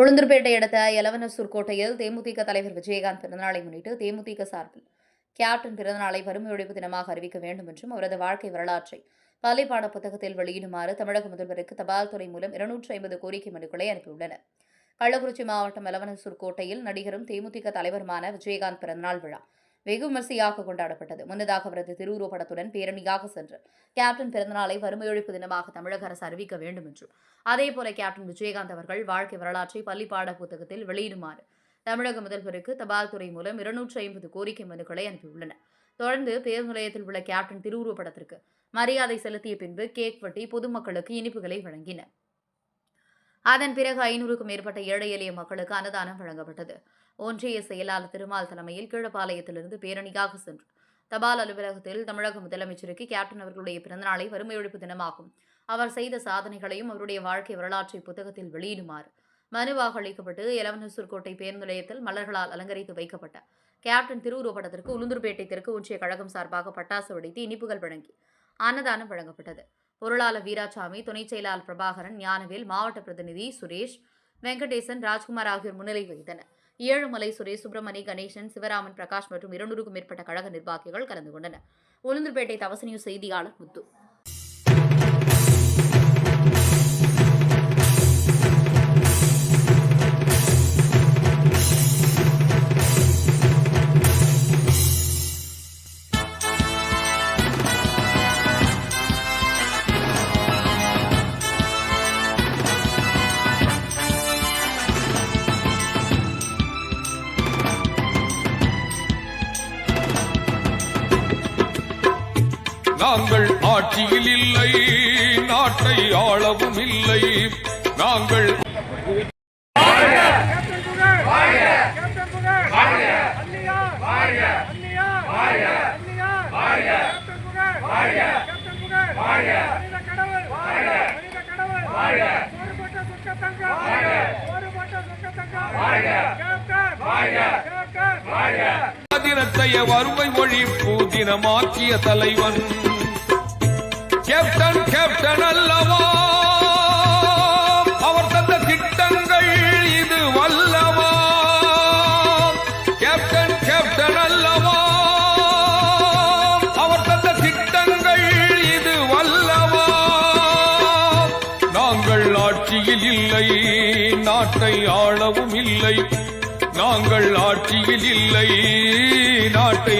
உளுந்தூர்பேட்டை அடுத்த எலவனசூர் கோட்டையில் தேமுதிக தலைவர் விஜயகாந்த் பிறந்தநாளை முன்னிட்டு தேமுதிக சார்பில் கேப்டன் பிறந்தநாளை வறுமை ஒழிப்பு தினமாக அறிவிக்க வேண்டும் என்றும் அவரது வாழ்க்கை வரலாற்றை பள்ளிப்பாட புத்தகத்தில் வெளியிடுமாறு தமிழக முதல்வருக்கு தபால் துறை மூலம் இருநூற்றி ஐம்பது கோரிக்கை மனுக்களை அனுப்பியுள்ளனர். கள்ளக்குறிச்சி மாவட்டம் எலவனசூர் கோட்டையில் நடிகரும் தேமுதிக தலைவருமான விஜயகாந்த் பிறந்தநாள் விழா. வெகு விமர்சையாக கொண்டாடப்பட்டது. முன்னதாக அவரது திருவுருவப்படத்துடன் பேரணியாக சென்று கேப்டன் பிறந்தநாளை வறுமை ஒழிப்பு தினமாக தமிழக அரசு அறிவிக்க வேண்டும் என்றும் அதேபோல கேப்டன் விஜயகாந்த் அவர்கள் வாழ்க்கை வரலாற்றை பள்ளி பாட புத்தகத்தில் வெளியிடுமாறு தமிழக முதல்வருக்கு தபால் துறை மூலம் இருநூற்றி ஐம்பது கோரிக்கை மனுக்களை அனுப்பியுள்ளனர். தொடர்ந்து பேருந்து நிலையத்தில் உள்ள கேப்டன் திருவுருவப்படத்திற்கு மரியாதை செலுத்திய பின்பு கேக் வெட்டி பொதுமக்களுக்கு இனிப்புகளை வழங்கினர். அதன் பிறகு ஐநூறுக்கும் மேற்பட்ட ஏழை எளிய மக்களுக்கு அன்னதானம் வழங்கப்பட்டது. ஒன்றிய செயலாளர் திருமால் தலைமையில் கீழப்பாளையத்திலிருந்து பேரணியாக சென்று தபால் அலுவலகத்தில் தமிழக முதலமைச்சருக்கு கேப்டன் அவர்களுடைய பிறந்தநாளை வறுமை ஒழிப்பு தினமாகும். அவர் செய்த சாதனைகளையும் அவருடைய வாழ்க்கை வரலாற்றை புத்தகத்தில் வெளியிடுமாறு மனுவாக அளிக்கப்பட்டு எலவனசூர் கோட்டை பேருந்து நிலையத்தில் மலர்களால் அலங்கரித்து வைக்கப்பட்ட கேப்டன் திருவுருவப்படத்திற்கு உளுந்தூர்பேட்டை தெற்கு ஒன்றிய கழகம் சார்பாக பட்டாசு வெடித்து இனிப்புகள் வழங்கி அன்னதானம் வழங்கப்பட்டது. பொருளாளர் வீராசாமி துணைச் செயலாளர் பிரபாகரன் ஞானவேல் மாவட்ட பிரதிநிதி சுரேஷ் வெங்கடேசன் ராஜ்குமார் ஆகியோர் முன்னிலை வகித்தனர். ஏழுமலை சுரேஷ் சுப்பிரமணி கணேசன் சிவராமன் பிரகாஷ் மற்றும் இருநூறுக்கும் மேற்பட்ட கழக நிர்வாகிகள் கலந்து கொண்டனர். உளுந்தூர்பேட்டை தவச நியூஸ் செய்தியாளர் முத்து. நாங்கள் ஆட்சியில் இல்லை நாட்டை ஆளவும் இல்லை நாங்கள் Yeah. புகழ் வறுமை ஒழிப்பு தினமாக்கிய தலைவன். கேப்டன் கேப்டன் அல்லவா? அவர் தந்த திட்டங்கள் இது வல்லவா? கேப்டன் கேப்டன் அல்லவா? அவர் தந்த திட்டங்கள் இது வல்லவா? நாங்கள் ஆட்சியில் இல்லை நாட்டை ஆளவும் இல்லை. நாங்கள் ஆட்சியில் இல்லை. நாட்டை